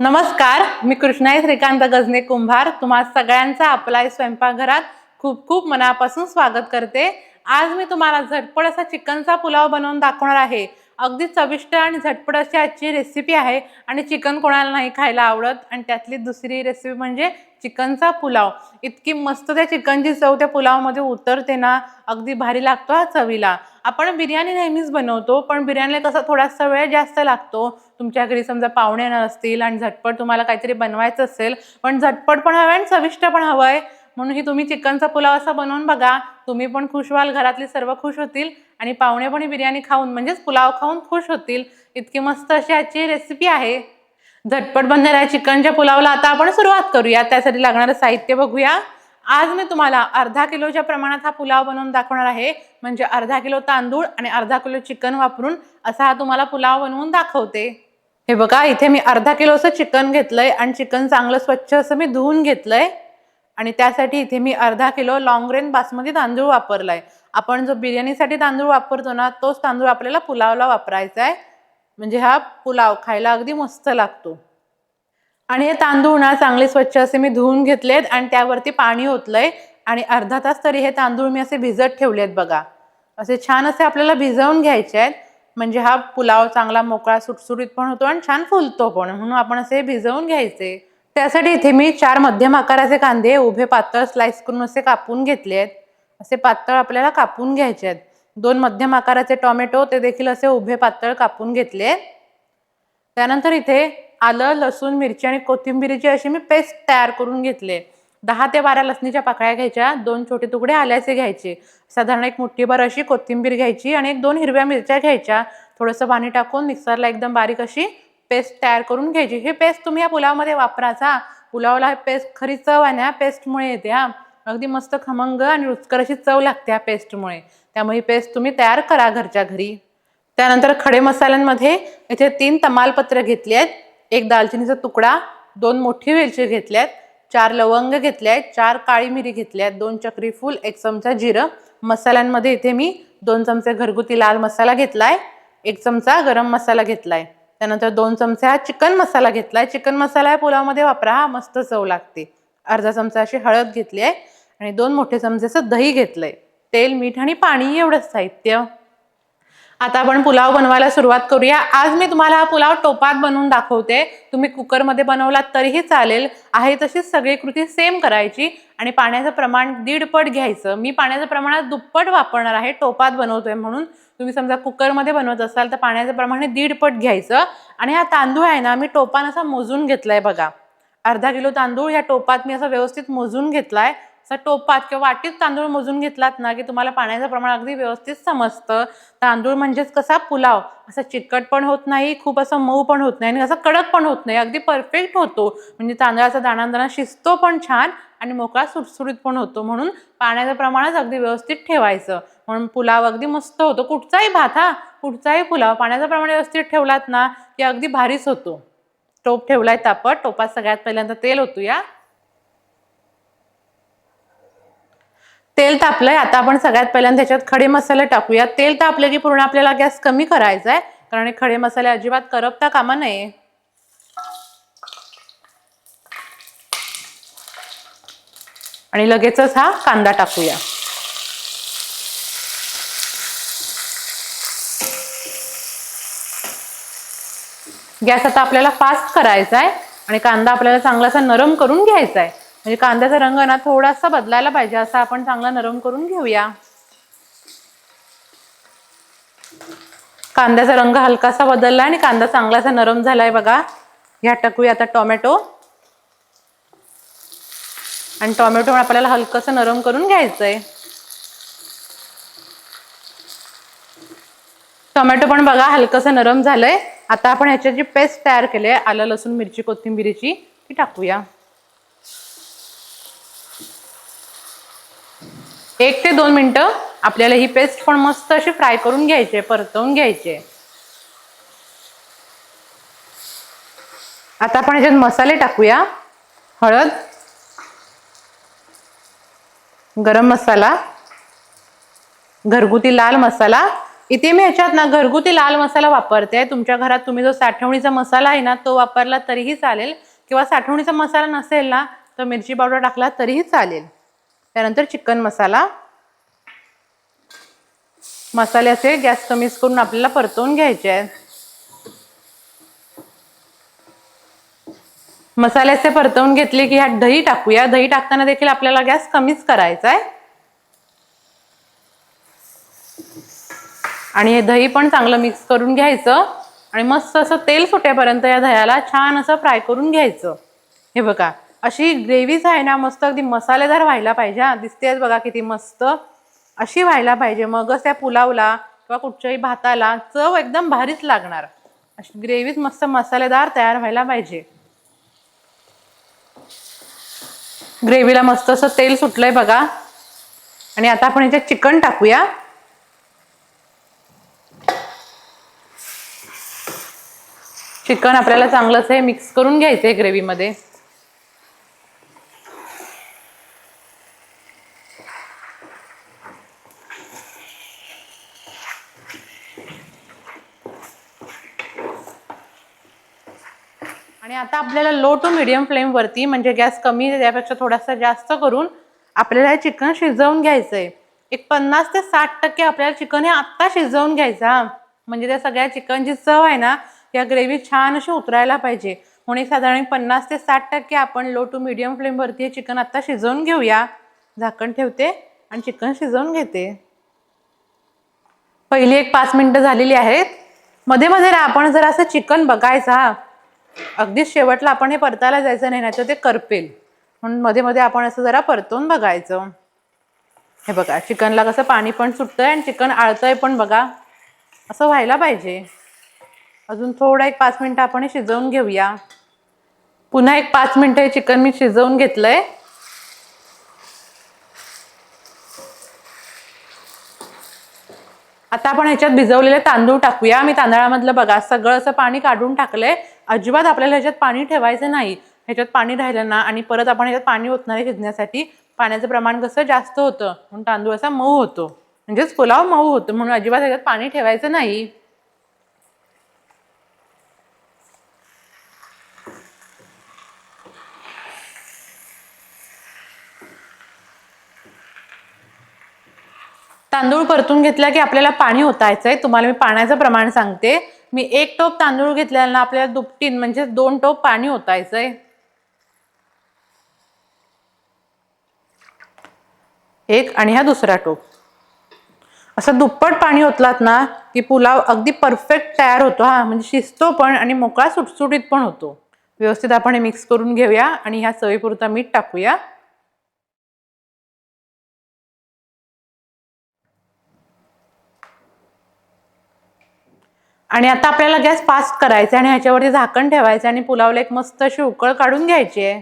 नमस्कार मी कृष्णाई श्रीकांत गजने कुंभार. तुम्हा सगळ्यांचा आपला स्वयंपाकघरात. खूप खूप मनापासून स्वागत करते. आज मी तुम्हाला झटपट असा चिकनचा पुलाव बनवून दाखवणार आहे. अगदी चविष्ट आणि झटपट अशी आजची रेसिपी आहे आणि चिकन कोणाला नाही खायला आवडत. आणि त्यातली दुसरी रेसिपी म्हणजे चिकनचा पुलाव. इतकी मस्त त्या चिकनची चव त्या पुलावमध्ये उतरते ना अगदी भारी लागतो हा चवीला. आपण बिर्याणी नेहमीच बनवतो पण बिर्याणीला कसा थोडासा वेळ जास्त लागतो. तुमच्या घरी समजा पाहुणे येणार असतील आणि झटपट तुम्हाला काहीतरी बनवायचं असेल पण झटपट पण हवं आणि चविष्ट पण हवं आहे. म्हणून ही तुम्ही चिकनचा पुलाव असा बनवून बघा. तुम्ही पण खुश व्हाल घरातली सर्व खुश होतील आणि पाहुणे पण ही बिर्याणी खाऊन म्हणजेच पुलाव खाऊन खुश होतील. इतकी मस्त अशी आजची रेसिपी आहे. झटपट बनणाऱ्या चिकनच्या पुलावला आता आपण सुरुवात करूया. त्यासाठी लागणारं साहित्य बघूया. आज मी तुम्हाला अर्धा किलोच्या प्रमाणात हा पुलाव बनवून दाखवणार आहे. म्हणजे अर्धा किलो तांदूळ आणि अर्धा किलो चिकन वापरून असा हा तुम्हाला पुलाव बनवून दाखवते. हे बघा इथे मी अर्धा किलोचं चिकन घेतलंय आणि चिकन चांगलं स्वच्छ असं मी धुवून घेतलंय. आणि त्यासाठी इथे मी अर्धा किलो लॉंग रेन बासमती तांदूळ वापरलाय. आपण जो बिर्याणीसाठी तांदूळ वापरतो ना तोच तांदूळ आपल्याला पुलावला वापरायचा आहे म्हणजे हा पुलाव खायला अगदी मस्त लागतो. आणि हे तांदूळ ना चांगले स्वच्छ असे मी धुवून घेतलेत आणि त्यावरती पाणी ओतलंय. आणि अर्धा तास तरी हे तांदूळ मी असे भिजत ठेवलेत बघा. असे छान असे आपल्याला भिजवून घ्यायचे आहेत. म्हणजे हा पुलाव चांगला मोकळा सुटसुटीत पण होतो आणि छान फुलतो पण. म्हणून आपण असे भिजवून घ्यायचे. त्यासाठी इथे मी चार मध्यम आकाराचे कांदे उभे पातळ स्लाइस करून असे कापून घेतले आहेत असे पातळ आपल्याला कापून घ्यायचे आहेत. दोन मध्यम आकाराचे टोमॅटो ते देखील असे उभे पातळ कापून घेतले त्यानंतर इथे आलं लसूण मिरची आणि कोथिंबिरीची अशी मी पेस्ट तयार करून घेतले. दहा ते बारा लसणीच्या पाकळ्या घ्यायच्या दोन छोटे तुकडे आल्याचे घ्यायचे. साधारण एक मुठ्ठीभर अशी कोथिंबीर घ्यायची आणि एक दोन हिरव्या मिरच्या घ्यायच्या. थोडंसं पाणी टाकून मिक्सरला एकदम बारीक अशी पेस्ट तयार करून घ्यायची. ही पेस्ट तुम्ही या पुलावमध्ये वापराचा पुलावला पेस्ट खरी चव आहे ना पेस्टमुळे येते हा. अगदी मस्त खमंग आणि रुचकर अशी चव लागते या पेस्टमुळे त्यामुळे ही पेस्ट तुम्ही तयार करा घरच्या घरी. त्यानंतर खडे मसाल्यांमध्ये इथे तीन तमालपत्र घेतली आहेत. एक दालचिनीचा तुकडा दोन मोठी वेलची घेतल्या आहेत चार लवंग घेतले आहेत चार काळी मिरी घेतल्या आहेत दोन चक्री फूल एक चमचा जिरं. मसाल्यांमध्ये इथे मी दोन चमचे घरगुती लाल मसाला घेतला आहे एक चमचा गरम मसाला घेतला आहे त्यानंतर दोन चमचे हा चिकन मसाला घेतला आहे चिकन मसाला या पुलावमध्ये वापरा हा मस्त चव लागते. अर्धा चमचा अशी हळद घेतली आहे आणि दोन मोठे चमचे असं दही घेतलंय. तेल मीठ आणि पाणी एवढंच साहित्य. आता आपण पुलाव बनवायला सुरुवात करूया. आज मी तुम्हाला हा पुलाव टोपात बनवून दाखवते. तुम्ही कुकरमध्ये बनवलात तरीही चालेल. आहे तशीच सगळी कृती सेम करायची. आणि पाण्याचं प्रमाण दीडपट घ्यायचं. मी पाण्याचं प्रमाणात दुप्पट वापरणार आहे. टोपात बनवतोय म्हणून. तुम्ही समजा कुकरमध्ये बनवत असाल तर पाण्याचं प्रमाण हे दीडपट घ्यायचं. आणि हा तांदूळ आहे ना मी टोपान असा मोजून घेतलाय बघा. अर्धा किलो तांदूळ या टोपात मी असा व्यवस्थित मोजून घेतलाय. असा टोपात किंवा वाटीत तांदूळ मोजून घेतलात ना की तुम्हाला पाण्याचं प्रमाण अगदी व्यवस्थित समजतं. तांदूळ म्हणजेच कसा पुलाव? असा चिकट पण होत नाही खूप असं मऊ पण होत नाही आणि असं कडक पण होत नाही. अगदी परफेक्ट होतो. म्हणजे तांदळाचा दाणा शिजतो पण छान आणि मोकळा सुटसुरीत पण होतो. म्हणून पाण्याचं प्रमाणच अगदी व्यवस्थित ठेवायचं. म्हणून पुलाव अगदी मस्त होतो. कुठचाही भात हा कुठचाही पुलाव पाण्याचं प्रमाण व्यवस्थित ठेवलात ना की अगदी भारीच होतो. टोप ठेवलाय तापट. टोपात सगळ्यात पहिल्यांदा तेल होतो या तेल तापलंय. आता आपण सगळ्यात पहिल्यांदा त्याच्यात खडे मसाले टाकूया तेल तापले की पूर्ण आपल्याला गॅस कमी करायचा आहे कारण खडे मसाले अजिबात करपता कामा नये. आणि लगेचच हा कांदा टाकूया. गॅस आता आपल्याला फास्ट करायचा आहे आणि कांदा आपल्याला चांगलासा नरम करून घ्यायचा आहे म्हणजे कांद्याचा रंग ना थोडासा बदलायला पाहिजे असा आपण चांगला नरम करून घेऊया. कांद्याचा रंग हलकासा बदलला आणि कांदा चांगलासा नरम झालाय बघा. ह्या टाकूया आता टोमॅटो. आणि टोमॅटो आपल्याला हलकंसं नरम करून घ्यायचंय. टोमॅटो पण बघा हलकंसं नरम झालंय. आता आपण ह्याची जी पेस्ट तयार केली आहे आलं लसूण मिरची कोथिंबिरीची ती टाकूया. एक ते दोन मिनटं आपल्याला ही पेस्ट पण मस्त अशी फ्राय करून घ्यायची परतवून घ्यायची. आता आपण ह्याच्यात मसाले टाकूया. हळद गरम मसाला घरगुती लाल मसाला. इथे मी ह्याच्यात ना घरगुती लाल मसाला वापरते. तुमच्या घरात तुम्ही जो साठवणीचा मसाला आहे ना तो वापरला तरीही चालेल. किंवा साठवणीचा मसाला नसेल ना तर मिरची पावडर टाकला तरीही चालेल. त्यानंतर चिकन मसाला. मसाले असे गॅस कमीच करून आपल्याला परतवून घ्यायचे आहेत. मसाले असे परतवून घेतले की ह्यात दही टाकूया. दही टाकताना देखील आपल्याला गॅस कमीच करायचा आहे. आणि हे दही पण चांगलं मिक्स करून घ्यायचं. आणि मस्त असं तेल सुटेपर्यंत या दह्याला छान असं फ्राय करून घ्यायचं. हे बघा. अशी ग्रेव्हीच आहे ना मस्त अगदी मसालेदार व्हायला पाहिजे हा. दिसतेच बघा किती मस्त. अशी व्हायला पाहिजे मगच त्या पुलावला किंवा कुठच्याही भाताला चव एकदम भारीच लागणार. अशी ग्रेव्हीच मस्त मसालेदार तयार व्हायला पाहिजे. ग्रेव्हीला मस्त असं तेल सुटलंय बघा. आणि आता आपण याच्यात चिकन टाकूया. चिकन आपल्याला चांगलंच हे मिक्स करून घ्यायचं आहे ग्रेव्हीमध्ये आणि आता आपल्याला लो टू मिडियम फ्लेमवरती म्हणजे गॅस कमी त्यापेक्षा थोडासा जास्त करून आपल्याला हे चिकन शिजवून घ्यायचं आहे एक पन्नास ते साठ टक्के आपल्याला चिकन हे आत्ता शिजवून घ्यायचं म्हणजे त्या सगळ्या चिकनची चव आहे ना या ग्रेव्ही छान अशी उतरायला पाहिजे. म्हणून साधारण पन्नास ते साठ टक्के आपण लो टू मिडियम फ्लेमवरती हे चिकन आत्ता शिजवून घेऊया. झाकण ठेवते आणि चिकन शिजवून घेते. पहिली एक पाच मिनिटं झालेली आहेत. मध्ये मध्ये ना आपण जर असं चिकन बघायचं अगदीच अगदी शेवटला आपण हे परतायला जायचं नाही नाहीतर ते करपेल. म्हणून मध्ये मध्ये आपण असं जरा परतून बघायचं. हे बघा चिकनला कसं पाणी पण सुटतंय आणि चिकन आळतंय पण बघा. असं व्हायला पाहिजे. अजून थोडं एक पाच मिनटं आपण हे शिजवून घेऊया. पुन्हा एक पाच मिनटं हे चिकन मी शिजवून घेतलंय. आता आपण ह्याच्यात भिजवलेले तांदूळ टाकूया. मी तांदळामधलं बघा सगळं असं पाणी काढून टाकलंय. अजिबात आपल्याला ह्याच्यात पाणी ठेवायचं नाही. ह्याच्यात पाणी राहिलं ना आणि परत आपण ह्याच्यात पाणी ओतणार आहे शिजण्यासाठी पाण्याचं प्रमाण कसं जास्त होतं? म्हणून तांदूळ असा मऊ होतो. म्हणजेच पुलाव मऊ होतो. म्हणून अजिबात ह्याच्यात पाणी ठेवायचं नाही. तांदूळ परतून घेतला की आपल्याला पाणी ओतायचं आहे तुम्हाला मी पाण्याचं प्रमाण सांगते. मी एक टोप तांदूळ घेतलेला ना आपल्याला दुपटीन म्हणजे दोन टोप पाणी ओतायचं आहे एक आणि हा दुसरा टोप. असं दुप्पट पाणी ओतलात ना की पुलाव अगदी परफेक्ट तयार होतो हा. म्हणजे शिजतो पण आणि मोकळा सुटसुटीत पण होतो. व्यवस्थित आपण हे मिक्स करून घेऊया आणि ह्या चवीपुरता मीठ टाकूया. आणि आता आपल्याला गॅस फास्ट करायचा आहे आणि ह्याच्यावरती झाकण ठेवायचं आणि पुलावला एक मस्त अशी उकळ काढून घ्यायची आहे.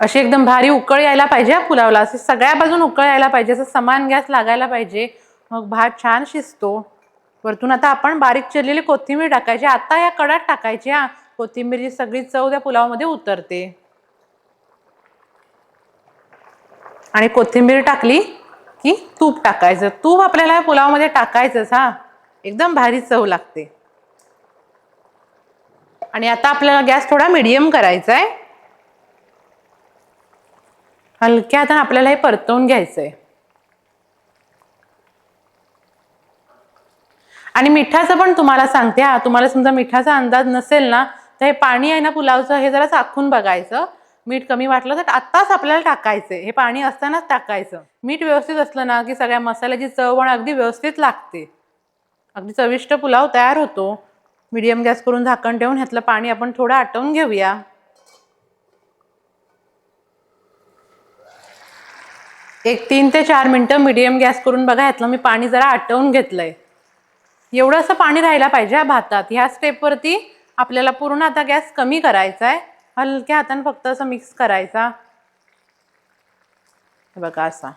अशी एकदम भारी उकळ यायला पाहिजे हा पुलावला. असे सगळ्या बाजून उकळ यायला पाहिजे असं समान गॅस लागायला पाहिजे. मग भात छान शिजतो. वरतून आता आपण बारीक चिरलेली कोथिंबीर टाकायची. आता या कडात टाकायची हा. कोथिंबीरची सगळी चव त्या पुलावामध्ये उतरते. आणि कोथिंबीर टाकली की तूप टाकायचं. तूप आपल्याला पुलावमध्ये पुलावामध्ये टाकायचंच हा. एकदम भारी चव लागते. आणि आता आपल्याला गॅस थोडा मिडियम करायचा आहे हलक्या हाताने आपल्याला हे परतवून घ्यायचं आहे आणि मिठाचं पण तुम्हाला सांगते हा. तुम्हाला समजा मिठाचा अंदाज नसेल ना तर हे पाणी आहे ना पुलावचं हे जरा चाखून बघायचं. मीठ कमी वाटलं तर आत्ताच आपल्याला टाकायचंय. हे पाणी असतानाच टाकायचं. मीठ व्यवस्थित असलं ना की सगळ्या मसाल्याची चव पण अगदी व्यवस्थित लागते. अगदी चविष्ट पुलाव तयार होतो. मिडियम गॅस करून झाकण ठेवून ह्यातलं पाणी आपण थोडं आटवून घेऊया. एक तीन ते चार मिनटं मीडियम गॅस करून बघा ह्यातलं मी पाणी जरा आटवून घेतलंय. एवढं असं पाणी राहायला पाहिजे भातात. ह्या स्टेपवरती आपल्याला पूर्ण आता गॅस कमी करायचा आहे हलक्या हाताने फक्त असं मिक्स करायचा. हे बघा असा.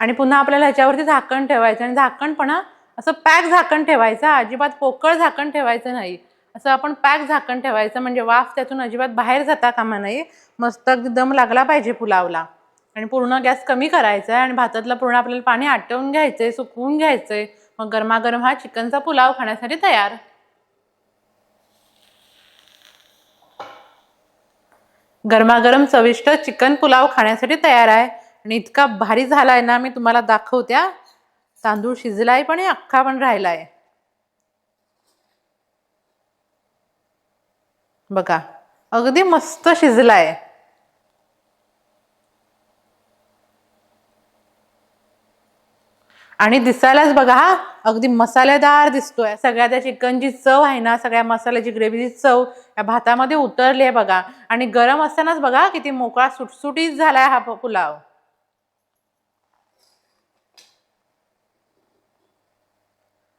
आणि पुन्हा आपल्याला ह्याच्यावरती झाकण ठेवायचं आणि झाकण पण असं पॅक झाकण ठेवायचं. अजिबात पोकळ झाकण ठेवायचं नाही. असं आपण पॅक झाकण ठेवायचं म्हणजे वाफ त्यातून अजिबात बाहेर जाता कामा नये. मस्त दम लागला पाहिजे पुलावला. आणि पूर्ण गॅस कमी करायचा आहे आणि भातातलं पूर्ण आपल्याला पाणी आटवून घ्यायचंय सुकवून घ्यायचं आहे मग गरमागरम हा चिकनचा पुलाव खाण्यासाठी तयार. गरमागरम चविष्ट चिकन पुलाव खाण्यासाठी तयार आहे. आणि इतका भारी झालाय ना मी तुम्हाला दाखवत्या. तांदूळ शिजलाय पण अख्खा पण राहिलाय. बघा अगदी मस्त शिजलाय. आणि दिसायलाच बघा हा अगदी मसालेदार दिसतोय. सगळ्या त्या चिकनची चव आहे ना सगळ्या मसाल्याची ग्रेव्हीची चव या भातामध्ये उतरली आहे बघा. आणि गरम असतानाच बघा किती मोकळा सुटसुटीत झालाय हा पुलाव.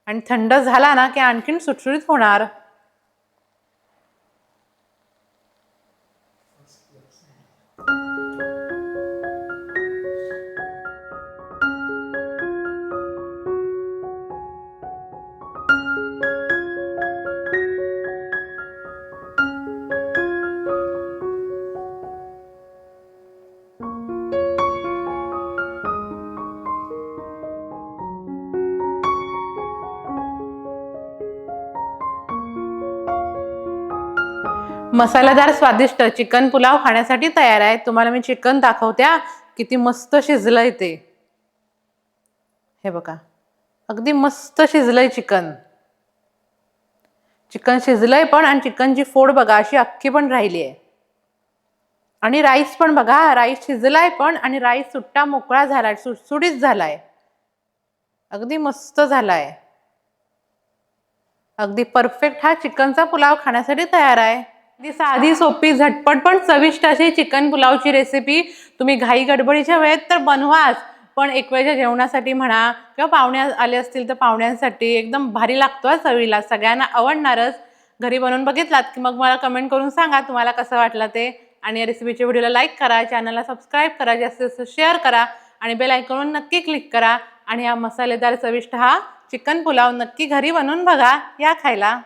आणि थंड झाला ना की आणखीन सुटसुटीत होणार. मसालेदार स्वादिष्ट चिकन पुलाव खाण्यासाठी तयार आहे तुम्हाला मी चिकन दाखवत्या. किती मस्त शिजलंय ते. हे बघा. अगदी मस्त शिजलंय चिकन. चिकन शिजलंय पण आणि चिकनची फोड बघा अशी अख्खी पण राहिली आहे आणि राईस पण बघा राईस शिजलाय पण आणि राईस सुट्टा मोकळा झालाय सुटसुटीत झालाय. अगदी मस्त झालाय. अगदी परफेक्ट हा चिकनचा पुलाव खाण्यासाठी तयार आहे. अगदी साधी सोपी झटपट पण चविष्ट अशी चिकन पुलावची रेसिपी तुम्ही घाई गडबडीच्या वेळेत तर बनवाच. पण एक वेळच्या जेवणासाठी म्हणा किंवा पाहुणे आले असतील तर पाहुण्यांसाठी एकदम भारी लागतो चवीला. सगळ्यांना आवडणारच. घरी बनवून बघितलात की मग मला कमेंट करून सांगा तुम्हाला कसं वाटलं ते. आणि या रेसिपीच्या व्हिडिओला लाईक करा चॅनलला सबस्क्राईब करा जास्तीत जास्त शेअर करा आणि बेल आयकॉनवर नक्की क्लिक करा. आणि हा मसालेदार चविष्ट हा चिकन पुलाव नक्की घरी बनवून बघा. या खायला.